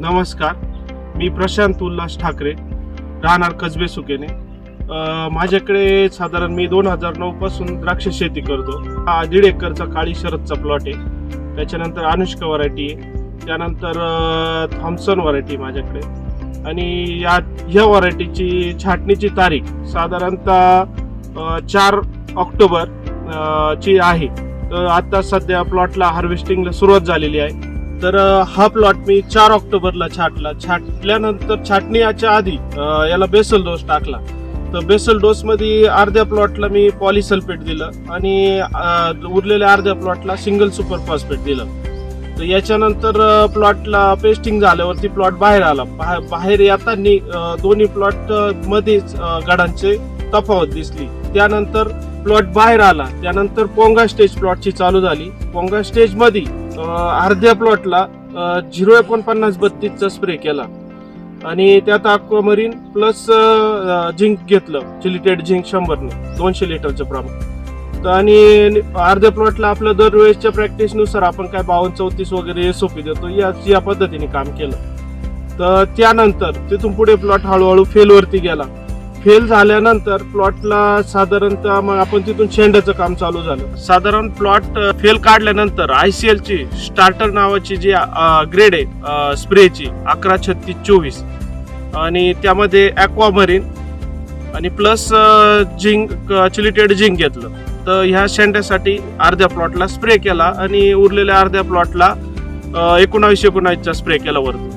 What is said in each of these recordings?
नमस्कार. मी प्रशांत उल्हास ठाकरे राहणार कसबे सुकेने. माझ्याकडे साधारण मी दोन हजार नऊ पासून द्राक्ष शेती करतो. हा दीड एकरचा काळी शरदचा प्लॉट आहे. त्याच्यानंतर अनुष्का व्हरायटी आहे. त्यानंतर थॉम्सन व्हरायटी माझ्याकडे. आणि या ह्या व्हरायटीची छाटणीची तारीख साधारणतः चार ऑक्टोबर ची आहे. तर आता सध्या प्लॉटला हार्वेस्टिंगला सुरुवात झालेली आहे. तर हा प्लॉट मी चार ऑक्टोबरला छाटला. छाटल्यानंतर छाटण्याच्या आधी याला बेसल डोस टाकला. तर बेसल डोस मध्ये अर्ध्या प्लॉटला मी पॉलिसल्फेट दिलं आणि उरलेल्या अर्ध्या प्लॉटला सिंगल सुपर फॉस्फेट दिलं. तर याच्यानंतर प्लॉटला पेस्टिंग झाल्यावरती प्लॉट बाहेर आला. बाहेर येताना दोन्ही प्लॉट मध्येच गडांचे तफावत दिसली. त्यानंतर प्लॉट बाहेर आला. त्यानंतर पोंगा स्टेज प्लॉटची चालू झाली. पोंगा स्टेजमध्ये अर्ध्या प्लॉटला झिरो एकोणपन्नास बत्तीसचा स्प्रे केला. आणि त्यात अक्वामरीन प्लस झिंक घेतलं चिलिटेड झिंक शंभरने दोनशे लिटरचं प्रमाण. तर आणि अर्ध्या प्लॉटला आपलं दरवेळेसच्या प्रॅक्टिसनुसार आपण काय बावन्न चौतीस वगैरे एसओपी देतो या या पद्धतीने काम केलं. तर त्यानंतर तिथून पुढे प्लॉट हळूहळू फेलवरती गेला. फेल झाल्यानंतर प्लॉटला साधारणतः मग आपण तिथून शेंड्याचं काम चालू झालं. साधारण प्लॉट फेल काढल्यानंतर आय सी ची स्टार्टर नावाची जी ग्रेड आहे स्प्रेची अकरा छत्तीस चोवीस. आणि त्यामध्ये ॲक्वामरीन आणि प्लस झिंक चिलिटेड झिंक घेतलं. तर ह्या शेंड्यासाठी अर्ध्या प्लॉटला स्प्रे केला आणि उरलेल्या अर्ध्या प्लॉटला एकोणावीसशे एकोणावीसचा स्प्रे केला वरती.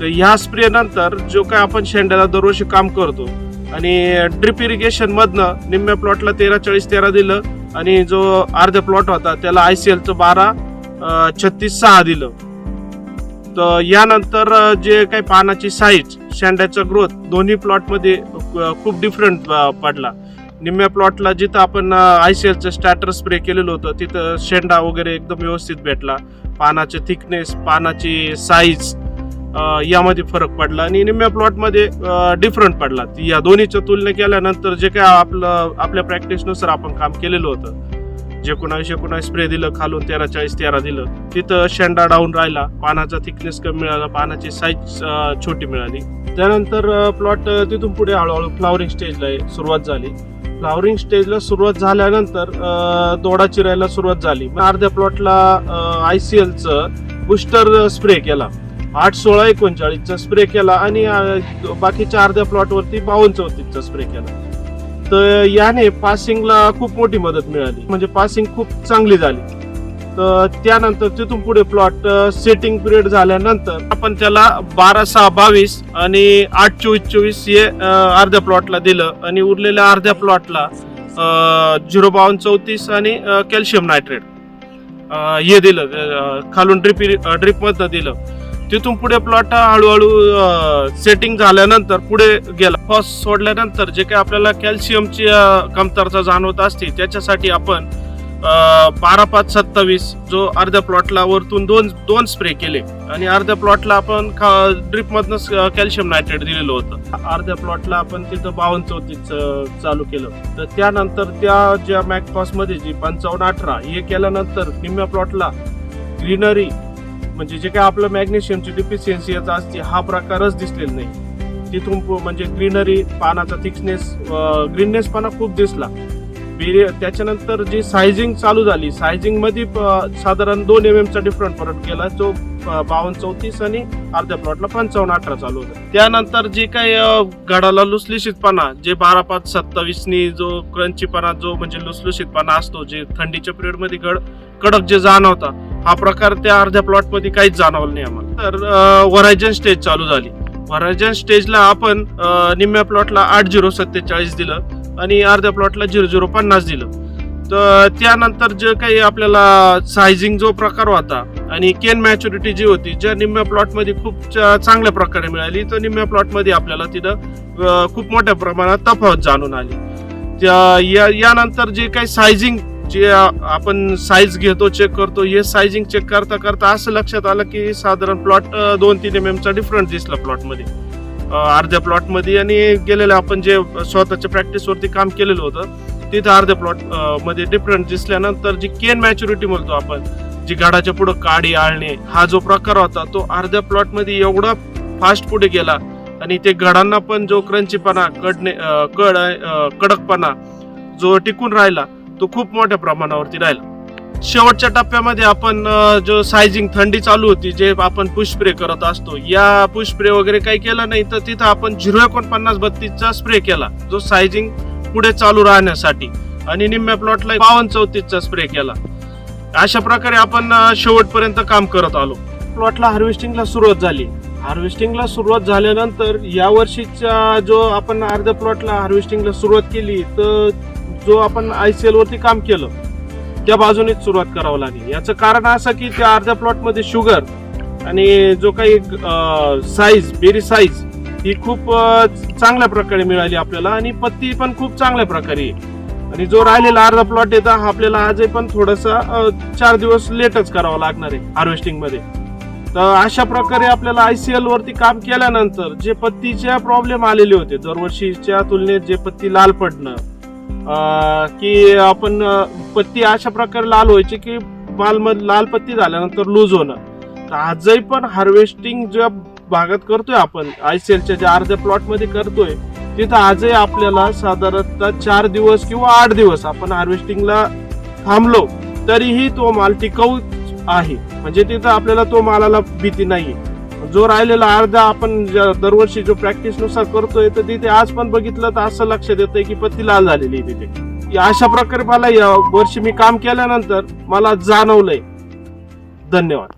तर ह्या स्प्रे नंतर जो काय आपण शेंड्याला दरवर्षी काम करतो आणि ड्रिप इरिगेशन मधनं निम्म्या प्लॉटला तेरा चाळीस तेरा दिलं आणि जो अर्धा प्लॉट होता त्याला आय सी एलचं बारा छत्तीस सहा दिलं. तर यानंतर जे काही पानाची साईज शेंड्याचा ग्रोथ दोन्ही प्लॉटमध्ये खूप डिफरंट पडला. निम्म्या प्लॉटला जिथं आपण आय सी एलचं स्टॅटर स्प्रे केलेलं होतं तिथं शेंडा वगैरे एकदम व्यवस्थित भेटला. पानाचे थिकनेस पानाची साईज यामध्ये फरक पडला आणि निम्म्या प्लॉटमध्ये डिफरंट पडला. या दोन्हीच्या तुलना केल्यानंतर जे काय आपलं आपल्या प्रॅक्टिसनुसार आपण काम केलेलं होतं. जे एकोणावीस एकोणावीस स्प्रे दिलं खालून तेरा चाळीस तेरा दिलं तिथं शेंडा डाऊन राहिला पानाचा थिकनेस कमी मिळाला पानाची साईज छोटी मिळाली. त्यानंतर प्लॉट तिथून पुढे हळूहळू फ्लावरिंग स्टेजला सुरुवात झाली. फ्लावरिंग स्टेजला सुरुवात झाल्यानंतर दोडा चिरायला सुरुवात झाली. मग अर्ध्या प्लॉटला आय सी एलचं बुस्टर स्प्रे केला. आठ सोळा एकोणचाळीसचा स्प्रे केला आणि बाकीच्या अर्ध्या प्लॉटवरती बावन्न चौतीसचा स्प्रे केला. तर याने पासिंगला खूप मोठी मदत मिळाली. म्हणजे पासिंग खूप चांगली झाली. तर त्यानंतर तिथून पुढे प्लॉट सेटिंग पिरियड झाल्यानंतर आपण त्याला बारा सहा बावीस आणि आठ चोवीस चोवीस हे अर्ध्या प्लॉटला दिलं. आणि उरलेल्या अर्ध्या प्लॉटला झिरो बावन्न चौतीस आणि कॅल्शियम नायट्रेट हे दिलं. खालून ड्रिप ड्रिपमधनं दिलं. तिथून पुढे प्लॉट हळूहळू सेटिंग झाल्यानंतर पुढे गेला. फॉस सोडल्यानंतर जे काही आपल्याला कॅल्शियमची कमतरता जाणवत असते त्याच्यासाठी आपण बारा पाच सत्तावीस जो अर्ध्या प्लॉटला वरतून दोन दोन स्प्रे केले. आणि अर्ध्या प्लॉटला आपण ड्रिप मधनं कॅल्शियम नायट्रेट दिलेलं होतं. अर्ध्या प्लॉटला आपण तिथं बावन्न चौतीस चालू केलं. तर त्यानंतर त्या ज्या मॅकपॉसमध्ये जी पंचावन्न अठरा हे केल्यानंतर निम्म्या प्लॉटला ग्रीनरी म्हणजे जे काय आपलं मॅग्नेशियमची डिफिशियन्सी याचा असते हा प्रकारच दिसलेला नाही. तिथून म्हणजे ग्रीनरी पानाचा थिकनेस ग्रीननेस पाना खूप दिसला. बेरी- त्याच्यानंतर जी सायझिंग चालू झाली सायझिंगमध्ये प- साधारण दोन एम एमचा डिफरंट फरक केला जो बावन्न चौतीस आणि अर्ध्या प्लॉटला पंचावन्न अठरा चालू होता. त्यानंतर जे काही गडाला लुसलुशीतपणा जे बारा पाच सत्तावीसनी जो क्रंचीपणा जो म्हणजे लुसलुशीतपणा असतो जे थंडीच्या पिरियडमध्ये गड कडक जे जाणवता हा प्रकार त्या अर्ध्या प्लॉटमध्ये काहीच जाणवलं नाही आम्हाला. तर वरायजन स्टेज चालू झाली. वरायजन स्टेजला आपण निम्म्या प्लॉटला आठ झिरो सत्तेचाळीस दिलं आणि अर्ध्या प्लॉटला झिरो झिरो पन्नास दिलं. तर त्यानंतर जे काही आपल्याला सायझिंग जो प्रकार होता आणि केन मॅच्युरिटी जी होती ज्या निम्म्या प्लॉटमध्ये खूप च- चांगल्या प्रकारे मिळाली तर निम्म्या प्लॉटमध्ये आपल्याला तिथं खूप मोठ्या प्रमाणात तफावत जाणून आली. त्या- या यानंतर जे काही सायझिंग जे आपण साईज घेतो चेक करतो हे सायझिंग चेक करता करता असं लक्षात आलं की साधारण प्लॉट दोन तीन एम एमचा डिफरंट दिसला प्लॉटमध्ये अर्ध्या प्लॉटमध्ये आणि गेलेलं आपण जे स्वतःच्या प्रॅक्टिसवरती काम केलेलं होतं तिथं अर्ध्या प्लॉटमध्ये डिफरंट दिसल्यानंतर जी केन मॅच्युरिटी म्हणतो आपण जी गाडाच्या पुढे काडी आळणे हा जो प्रकार होता तो अर्ध्या प्लॉटमध्ये एवढा फास्ट पुढे गेला आणि ते गडांना पण जो क्रंचीपणा कडने कड कडकपणा जो टिकून राहिला तो खूप मोठ्या प्रमाणावरती राहिला. शेवटच्या टप्प्यामध्ये आपण जो सायझिंग थंडी चालू होती जे आपण पुश स्प्रे करत असतो या पुश स्प्रे वगैरे काही केलं नाही तर तिथं आपण झिरो एकोणपन्नास बत्तीसचा स्प्रे केला जो सायझिंग पुढे चालू राहण्यासाठी. आणि निम्म्या प्लॉटला बावन्न चौतीसचा स्प्रे केला. अशा प्रकारे आपण शेवटपर्यंत काम करत आलो. प्लॉटला हार्वेस्टिंगला सुरुवात झाली. हार्वेस्टिंगला सुरुवात झाल्यानंतर या वर्षीच्या जो आपण अर्ध्या प्लॉटला हार्वेस्टिंगला सुरुवात केली तर जो आपण आय सी एल वरती काम केलं त्या बाजूनेच सुरुवात करावं लागली. याचं कारण असं की त्या अर्ध्या प्लॉटमध्ये शुगर आणि जो काही साईज बेरी साईज ही खूप चांगल्या प्रकारे मिळाली आपल्याला आणि पत्ती पण खूप चांगल्या प्रकारे आणि जो राहिलेला अर्धा प्लॉट येतो हा आपल्याला आजही पण थोडासा चार दिवस लेटच करावा लागणार आहे हार्वेस्टिंगमध्ये. तर अशा प्रकारे आपल्याला आयसीएल वरती काम केल्यानंतर जे पत्तीच्या प्रॉब्लेम आलेले होते दरवर्षीच्या तुलनेत जे पत्ती लाल पडणं की आपण पत्ती अशा प्रकारे लाल व्हायची की माल लाल पत्ती झाल्यानंतर लूज होणं. तर आजही पण हार्वेस्टिंग ज्या भागात करतोय आपण आयसीएलच्या ज्या अर्ध्या प्लॉटमध्ये करतोय तिथं आजही आपल्याला साधारणतः चार दिवस किंवा आठ दिवस आपण हार्वेस्टिंगला थांबलो तरीही तो माल टिकाऊ आहे. म्हणजे तिथं आपल्याला तो मालाला भीती नाहीये. जो राहिलेला अर्धा आपण दरवर्षी जो प्रॅक्टिसनुसार करतोय तर तिथे आज पण बघितलं तर असं लक्षात येतंय की पत्ती लाल झालेली आहे तिथे. अशा प्रकारे मला या वर्षी मी काम केल्यानंतर मला जाणवलंय. धन्यवाद.